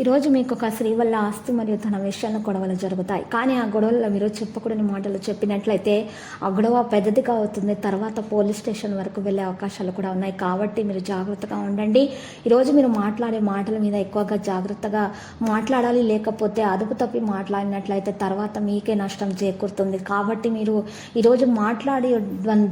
ఈరోజు మీకు ఒక స్త్రీ వల్ల ఆస్తి మరియు తన విషయాలను గొడవలు జరుగుతాయి. కానీ ఆ గొడవల్లో మీరు చెప్పకూడని మాటలు చెప్పినట్లయితే ఆ గొడవ పెద్దదిగా అవుతుంది. తర్వాత పోలీస్ స్టేషన్ వరకు వెళ్ళే అవకాశాలు కూడా ఉన్నాయి. కాబట్టి మీరు జాగ్రత్తగా ఉండండి. ఈరోజు మీరు మాట్లాడే మాటల మీద ఎక్కువగా జాగ్రత్తగా మాట్లాడాలి. లేకపోతే అదుపు తప్పి మాట్లాడినట్లయితే తర్వాత మీకే నష్టం చేకూరుతుంది. కాబట్టి మీరు ఈరోజు మాట్లాడే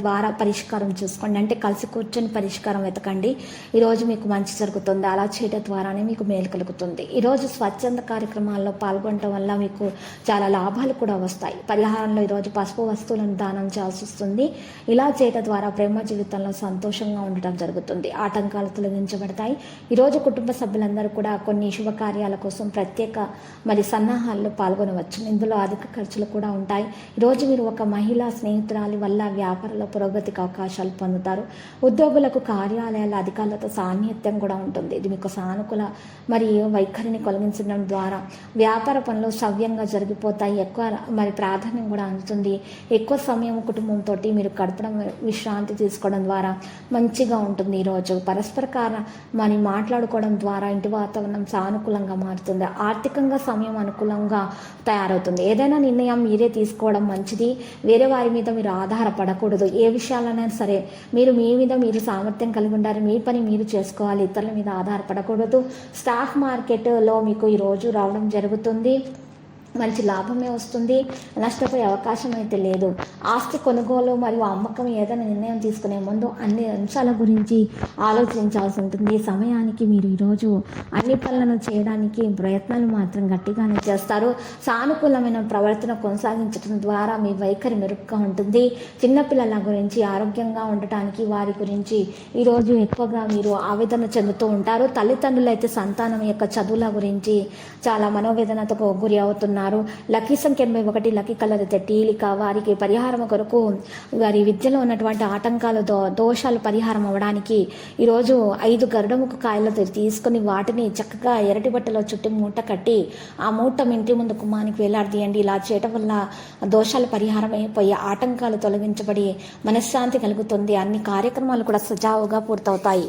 ద్వారా పరిష్కారం చూసుకోండి. అంటే కలిసి కూర్చొని పరిష్కారం వెతకండి. ఈరోజు మీకు మంచి జరుగుతుంది. అలా చేయడం ద్వారానే మీకు మేలు కలుగుతుంది. ఈరోజు స్వచ్ఛంద కార్యక్రమాల్లో పాల్గొనడం వల్ల మీకు చాలా లాభాలు కూడా వస్తాయి. పరిహారంలో ఈరోజు పసుపు వస్తువులను దానం చేయాల్సి వస్తుంది. ఇలా చేయడం ద్వారా ప్రేమ జీవితంలో సంతోషంగా ఉండటం జరుగుతుంది. ఆటంకాలు తొలగించబడతాయి. ఈరోజు కుటుంబ సభ్యులందరూ కూడా కొన్ని శుభకార్యాల కోసం ప్రత్యేక మరి సన్నాహాల్లో పాల్గొనవచ్చు. ఇందులో అధిక ఖర్చులు కూడా ఉంటాయి. ఈరోజు మీరు ఒక మహిళా స్నేహితురాలి వల్ల వ్యాపారంలో పురోగతికి అవకాశాలు పొందుతారు. ఉద్యోగులకు కార్యాలయాల అధికారులతో సాన్నిహిత్యం కూడా ఉంటుంది. ఇది మీకు సానుకూల మరియు వైఖరిని కలిగించడం ద్వారా వ్యాపార పనులు సవ్యంగా జరిగిపోతాయి. ఎక్కువ మరి ప్రాధాన్యం కూడా అందుతుంది. ఎక్కువ సమయం కుటుంబంతో మీరు గడపడం విశ్రాంతి తీసుకోవడం ద్వారా మంచిగా ఉంటుంది ఈరోజు పరస్పర కారణ మరి మాట్లాడుకోవడం ద్వారా ఇంటి వాతావరణం సానుకూలంగా మారుతుంది. ఆర్థికంగా సమయం అనుకూలంగా తయారవుతుంది. ఏదైనా నిర్ణయం మీరే తీసుకోవడం మంచిది. వేరే వారి మీద మీరు ఆధారపడకూడదు. ఏ విషయాలైనా సరే మీరు మీ మీద మీరు సామర్థ్యం కలిగి ఉండాలి. మీ పని మీరు చేసుకోవాలి. ఇతరుల మీద ఆధారపడకూడదు. స్టాక్ మార్కెట్ లో మీకు ఈరోజు రావడం జరుగుతుంది. మంచి లాభమే వస్తుంది. నష్టపోయే అవకాశం అయితే లేదు. ఆస్తి కొనుగోలు మరియు అమ్మకం ఏదైనా నిర్ణయం తీసుకునే ముందు అన్ని అంశాల గురించి ఆలోచించాల్సి ఉంటుంది. సమయానికి మీరు ఈరోజు అన్ని పనులను చేయడానికి ప్రయత్నాలు మాత్రం గట్టిగానే చేస్తారు. సానుకూలమైన ప్రవర్తన కొనసాగించడం ద్వారా మీ వైఖరి మెరుగ్గా ఉంటుంది. చిన్నపిల్లల గురించి ఆరోగ్యంగా ఉండటానికి వారి గురించి ఈరోజు ఎక్కువగా మీరు ఆవేదన చెందుతూ ఉంటారు. తల్లిదండ్రులు అయితే సంతానం యొక్క చదువుల గురించి చాలా మనోవేదనతో గురి అవుతున్నారు. లక్కీ సంఖ్య ఎనభై ఒకటి లక్కీ కలర్ అయితే టీలిక వారికి పరిహారం కొరకు వారి విద్యలో ఉన్నటువంటి ఆటంకాలు దో దోషాలు పరిహారం అవ్వడానికి ఈరోజు ఐదు గరుడముఖ కాయలతో తీసుకుని వాటిని చక్కగా ఎరటి బట్టలో చుట్టి మూట కట్టి ఆ మూట ఇంటి ముందు కుమ్మానికి వేలాడదీయండి. ఇలా చేయటం వల్ల దోషాలు పరిహారం అయిపోయి ఆటంకాలు తొలగించబడి మనశ్శాంతి కలుగుతుంది. అన్ని కార్యక్రమాలు కూడా సజావుగా పూర్తవుతాయి.